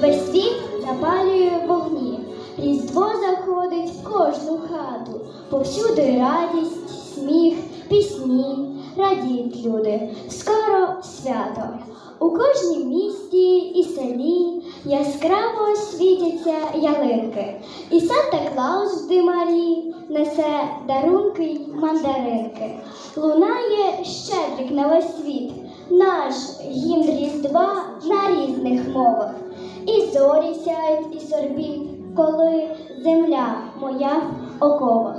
Весь світ запалює вогні, Різдво заходить в кожну хату, повсюди радість, сміх, пісні, радіють люди, свято. У кожній місті і селі яскраво світяться ялинки, і Санта Клаус в димарі несе дарунки й мандаринки. Лунає щедрик на весь світ, наш гімн Різдва на різних мовах. І зорі сяють і сорбіт, коли земля моя в оковах.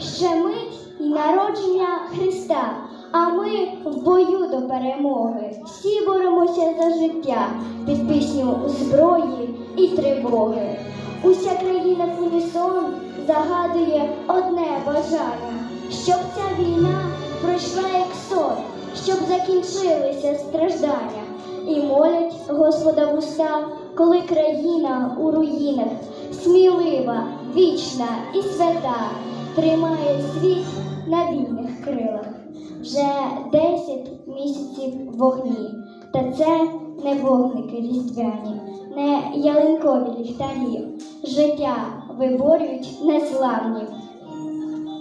Ще мить і народження Христа, а ми в бою до перемоги. Всі боремося за життя під пісню зброї і тривоги. Уся країна в унісон загадує одне бажання, щоб ця війна пройшла як сон, щоб закінчилися страждання. І молять Господа в уста, коли країна у руїнах, смілива, вічна і свята, тримає світ на вільних крилах. Вже десять місяців вогні, та це не вогники різдвяні, не ялинкові ліхтарі. Життя виборюють незламні,